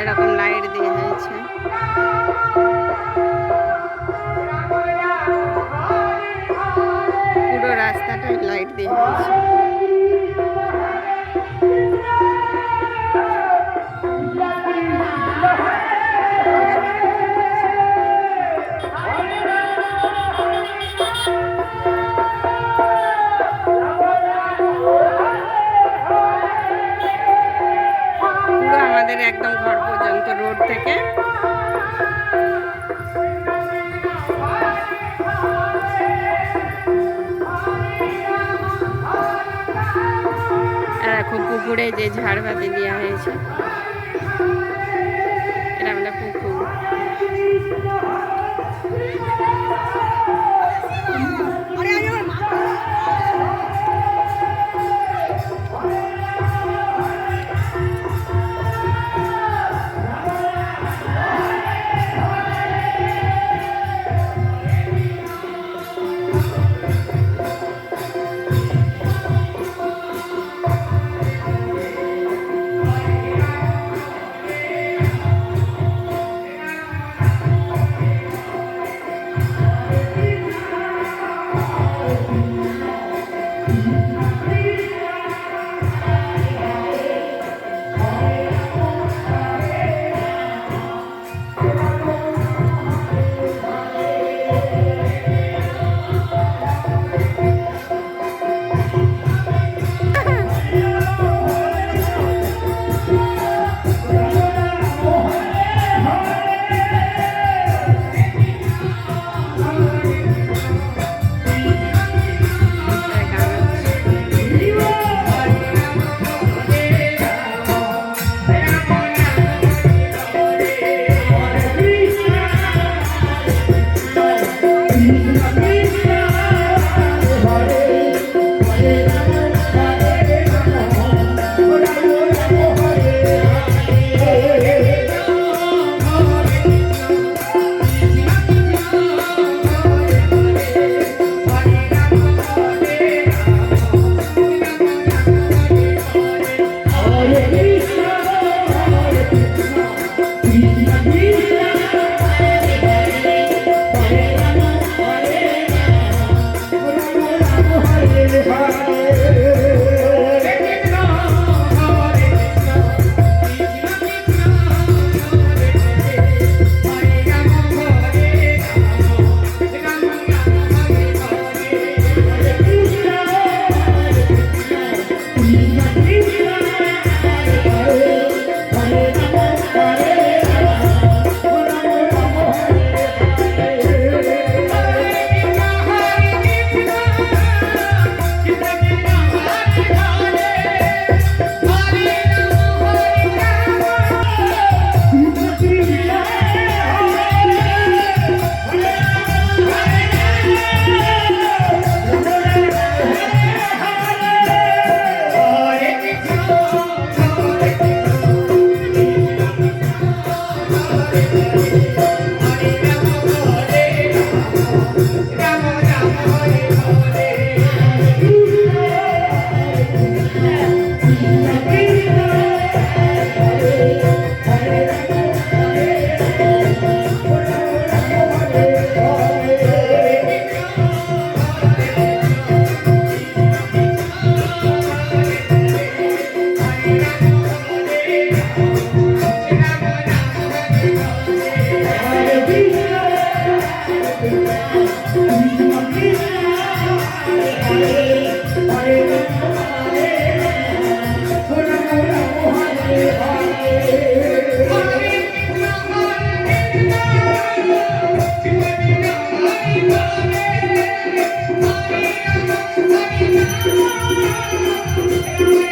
এরকম লাইট দেওয়া হয়েছে। আমাদের একদম ঘর পর্যন্ত রোড থেকে। এখন পুকুরে যে ঝাড়বাতি দেওয়া হয়েছে। Música